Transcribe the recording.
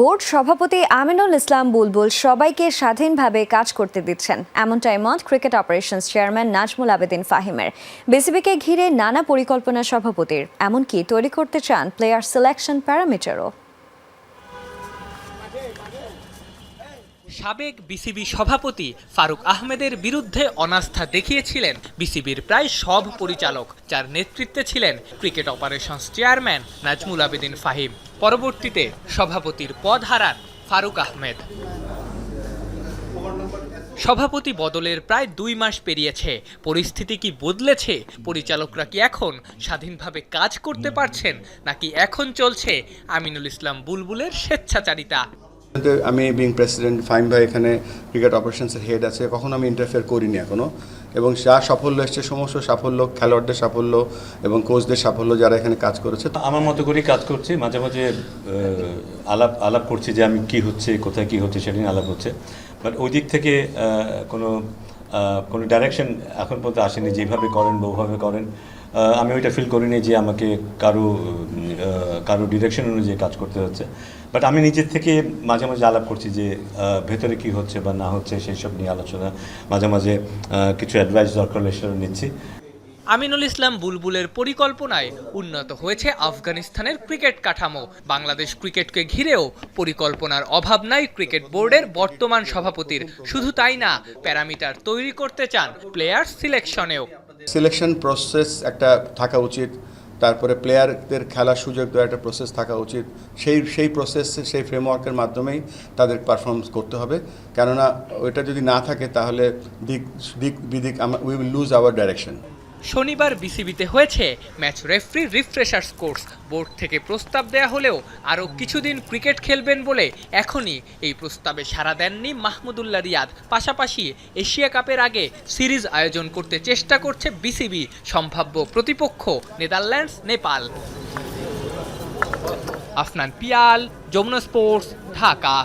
Board সভাপতি আমিনুল ইসলাম বুলবুল সবাইকে স্বাধীনভাবে কাজ করতে দিচ্ছেন। এমনটাই মত cricket operations chairman Nazmul Abedin ফাহিমের। বিসিবিকে ঘিরে নানা পরিকল্পনা সভাপতির। এমনকি তৈরি করতে চান প্লেয়ার সিলেকশন প্যারামিটারও সাবেক বিসিবি সভাপতি ফারুক আহমেদের বিরুদ্ধে অনাস্থা দেখিয়েছিলেন বিসিবির প্রায় সব পরিচালক, যার নেতৃত্বে ছিলেন cricket operations chairman Nazmul Abedin Fahim. পরবর্তীতে সভাপতির পদ হারান ফারুক আহমেদ। সভাপতি বদলের প্রায় দুই মাস পেরিয়েছে। পরিস্থিতি কি বদলেছে? পরিচালকরা কি এখন স্বাধীনভাবে কাজ করতে পারছেন? নাকি এখন চলছে আমিনুল ইসলাম বুলবুলের স্বেচ্ছাচারিতা? আমি বিং প্রেসিডেন্ট ফাইম ভাই এখানে ক্রিকেট অপারেশনসের হেড আছে, কখনো আমি ইন্টারফেয়ার করিনি এখনও। এবং যা সাফল্য এসছে, সমস্ত সাফল্য, খেলোয়াড়দের সাফল্য এবং কোচদের সাফল্য যারা এখানে কাজ করেছে আমার মতো করেই কাজ করছি, মাঝে মাঝে আলাপ আলাপ করছি যে আমি কি হচ্ছে, কোথায় কি হচ্ছে সেটা নিয়ে আলাপ হচ্ছে। বাট ওই দিক থেকে কোনো কোনো ডাইরেকশন এখন পর্যন্ত আসেনি, যেভাবে করেন বা ওভাবে করেন আমি ওইটা ফিল করিনি যে আমাকে কারও কারও ডিরেকশন অনুযায়ী কাজ করতে হচ্ছে। বাট আমি নিজের থেকে মাঝে মাঝে আলাপ করছি যে ভেতরে কি হচ্ছে বা না হচ্ছে সেই সব নিয়ে আলোচনা, মাঝে মাঝে কিছু অ্যাডভাইস দরকার হলে সেটা নিচ্ছি। আমিনুল ইসলাম বুলবুলের পরিকল্পনায় উন্নত হয়েছে আফগানিস্তানের ক্রিকেট কাঠামো। বাংলাদেশ ক্রিকেটকে ঘিরেও পরিকল্পনার অভাব নাই ক্রিকেট বোর্ডের বর্তমান সভাপতির। শুধু তাই না, প্যারামিটার তৈরি করতে চান প্লেয়ার সিলেকশনেও। সিলেকশন প্রসেস একটা থাকা উচিত, তারপরে প্লেয়ারদের খেলার সুযোগ দেওয়ার একটা প্রসেস থাকা উচিত। সেই সেই প্রসেস, সেই ফ্রেমওয়ার্কের মাধ্যমেই তাদের পারফরমেন্স করতে হবে। কেননা ওইটা যদি না থাকে তাহলে দিক দিক, বিদিক we will lose our direction শনিবার বিসিবিতে হয়েছে match referee refreshers course. Board থেকে প্রস্তাব দেয়া হলেও আরও কিছুদিন ক্রিকেট খেলবেন বলে এখনই এই প্রস্তাবে সাড়া দেননি মাহমুদুল্লাহ রিয়াদ। পাশাপাশি এশিয়া কাপের আগে সিরিজ আয়োজন করতে চেষ্টা করছে বিসিবি, সম্ভাব্য প্রতিপক্ষ নেদারল্যান্ডস, নেপাল। আফনান পিয়াল, যমুনা স্পোর্টস, ঢাকা।